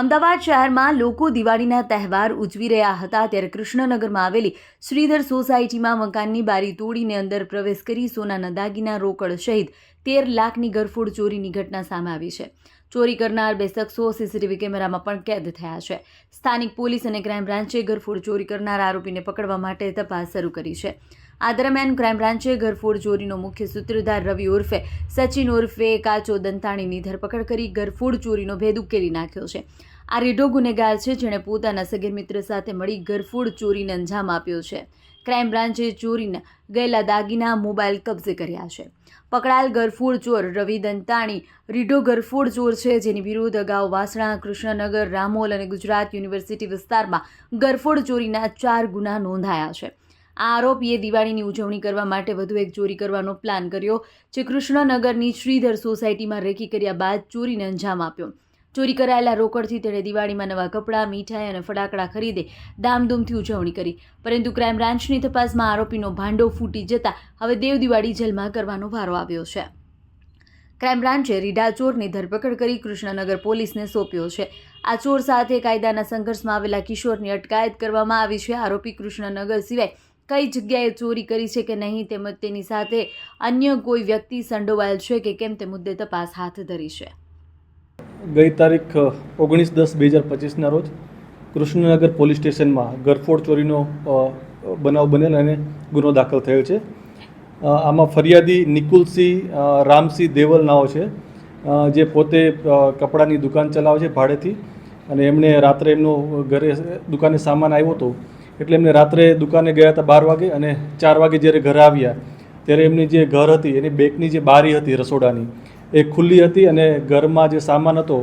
અમદાવાદ શહેરમાં લોકો દિવાળીના તહેવાર ઉજવી રહ્યા હતા ત્યારે કૃષ્ણનગરમાં આવેલી શ્રીધર સોસાયટીમાં મકાનની બારી તોડીને અંદર પ્રવેશ કરી સોનાના દાગીના રોકડ સહિત તેર લાખની ગરફોડ ચોરીની ઘટના સામે આવી છે. ચોરી કરનાર બે શખ્સો સીસીટીવી કેમેરામાં પણ કેદ થયા છે. સ્થાનિક પોલીસ અને ક્રાઇમ બ્રાન્ચે ગરફોડ ચોરી કરનાર આરોપીને પકડવા માટે તપાસ શરૂ કરી છે. આ દરમિયાન ક્રાઇમ બ્રાન્ચે ઘરફોડ ચોરીનો મુખ્ય સૂત્રધાર રવિ ઉર્ફે સચિન ઉર્ફે કાચો દંતાણીની ધરપકડ કરી ઘરફોડ ચોરીનો ભેદ ઉકેલી નાખ્યો છે. આ રેઢો ગુનેગાર છે જેણે પોતાના સગીર મિત્ર સાથે મળી ઘરફોડ ચોરીને અંજામ આપ્યો છે. ક્રાઇમ બ્રાન્ચે ચોરીના ગયેલા દાગીના મોબાઈલ કબજે કર્યા છે. પકડાયેલ ગરફોડ ચોર રવિ દંતાણી, રીઢો ગરફોડ ચોર છે જેની વિરુદ્ધ અગાઉ વાસણા, કૃષ્ણનગર, રામોલ અને ગુજરાત યુનિવર્સિટી વિસ્તારમાં ગરફોડ ચોરીના ચાર ગુના નોંધાયા છે. આ આરોપીએ દિવાળીની ઉજવણી કરવા માટે વધુ એક ચોરી કરવાનો પ્લાન કર્યો, જે કૃષ્ણનગરની શ્રીધર સોસાયટીમાં રેકી કર્યા બાદ ચોરીને અંજામ આપ્યો. ચોરી કરાયેલા રોકડથી તેણે દિવાળીમાં નવા કપડાં, મીઠાઈ અને ફટાકડા ખરીદે ધામધૂમથી ઉજવણી કરી. પરંતુ ક્રાઇમ બ્રાન્ચની તપાસમાં આરોપીનો ભાંડો ફૂટી જતા હવે દેવ દિવાળી જેલમાં કરવાનો વારો આવ્યો છે. ક્રાઇમ બ્રાન્ચે રીઢા ચોરની ધરપકડ કરી કૃષ્ણનગર પોલીસને સોંપ્યો છે. આ ચોર સાથે કાયદાના સંઘર્ષમાં આવેલા કિશોરની અટકાયત કરવામાં આવી છે. આરોપી કૃષ્ણનગર સિવાય કઈ જગ્યાએ ચોરી કરી છે કે નહીં તેમજ તેની સાથે અન્ય કોઈ વ્યક્તિ સંડોવાયેલ છે કે કેમ તે મુદ્દે તપાસ હાથ ધરી છે. ગઈ તારીખ ઓગણીસ દસ બે હજાર પચીસના રોજ કૃષ્ણનગર પોલીસ સ્ટેશનમાં ગરફોડ ચોરીનો બનાવ બનેલ અને ગુનો દાખલ થયો છે. આમાં ફરિયાદી નિકુલસિંહ રામસિંહ દેવલ નાઓ છે જે પોતે કપડાની દુકાન ચલાવે છે ભાડેથી અને એમણે રાત્રે એમનો ઘરે દુકાને સામાન આવ્યો હતો એટલે એમને રાત્રે દુકાને ગયા હતા બાર વાગે અને ચાર વાગે જ્યારે ઘરે આવ્યા, ત્યારે એમની જે ઘર હતી, એની બેકની જે બારી હતી રસોડાની, એ ખુલ્લી હતી અને ઘરમાં જે સામાન હતો,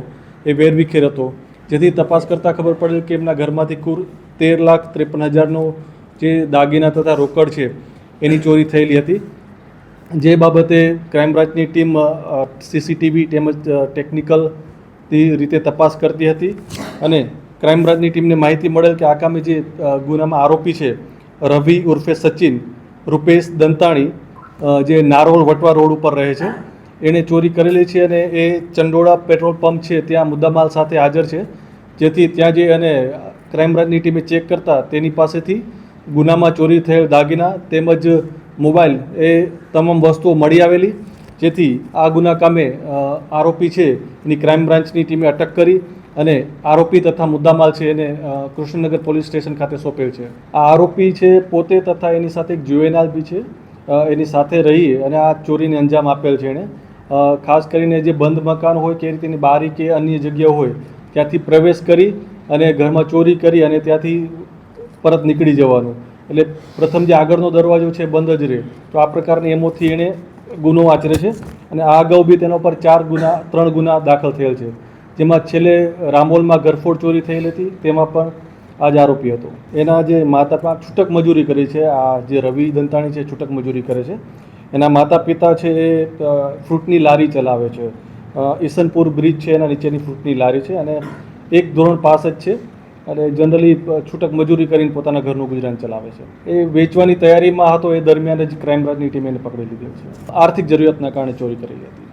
એ વેરવિખેર હતો. જેથી તપાસ કરતાં ખબર પડેલ કે એમના ઘરમાંથી કુલ તેર લાખ ત્રેપન હજારનો જે દાગીના તથા રોકડ છે, એની ચોરી થયેલી હતી. જે બાબતે ક્રાઇમ બ્રાન્ચની ટીમ સીસીટીવી તેમજ ટેકનિકલ રીતે તપાસ કરતી હતી અને ક્રાઇમ બ્રાન્ચની ટીમને માહિતી મળેલ કે આગામી જે ગુનામાં આરોપી છે, રવિ ઉર્ફે સચિન, રૂપેશ દંતાણી જે નારોલ વટવા રોડ ઉપર રહે છે એણે ચોરી કરેલી છે અને એ ચંડોળા પેટ્રોલ પંપ છે, ત્યાં મુદ્દામાલ સાથે હાજર છે, જેથી ત્યાં જે અને ક્રાઇમ બ્રાન્ચની ટીમે ચેક કરતા તેની પાસેથી ગુનામાં ચોરી થયેલ દાગીના તેમજ મોબાઈલ એ તમામ વસ્તુઓ મળી આવેલી, જેથી આ ગુના કામે આરોપી છે, એની ક્રાઇમ બ્રાન્ચની ટીમે અટક કરી અને આરોપી તથા મુદ્દામાલ છે એને કૃષ્ણનગર પોલીસ સ્ટેશન ખાતે સોંપેલ છે. આ આરોપી છે પોતે તથા એની સાથે એક જુએનાલ બી છે એની સાથે રહી અને આ ચોરીને અંજામ આપેલ છે એણે ખાસ કરીને જે બંધ મકાન હોય કે રીતેની બારી કે અન્ય જગ્યાઓ હોય, ત્યાંથી પ્રવેશ કરી અને ઘરમાં ચોરી કરી અને ત્યાંથી પરત નીકળી જવાનું. એટલે પ્રથમ જે આગળનો દરવાજો છે બંધ જ રહે. તો આ પ્રકારની એમોથી એણે ગુનો આચરે છે અને આ અગાઉ બી તેના પર ચાર ગુના, ત્રણ ગુના દાખલ થયેલ છે. જેમાં છેલ્લે રામોલમાં ગરફોડ ચોરી થયેલી હતી, તેમાં પણ આ જ આરોપી હતો. એના જે માતા પિતા છૂટક મજૂરી કરી છે, આ જે રવિ દંતાણી છે, છૂટક મજૂરી કરે છે, એના માતા પિતા છે એ ફ્રૂટની લારી ચલાવે છે. ઈસનપુર બ્રિજ છે, એના નીચેની ફ્રૂટની લારી છે અને એક ધોરણ પાસ જ છે અને જનરલી છૂટક મજૂરી કરીને પોતાના ઘરનું ગુજરાન ચલાવે છે. એ વેચવાની તૈયારીમાં હતો, એ દરમિયાન જ ક્રાઇમ બ્રાન્ચની ટીમે એને પકડી લીધેલ છે. આર્થિક જરૂરિયાતના કારણે ચોરી કરી હતી.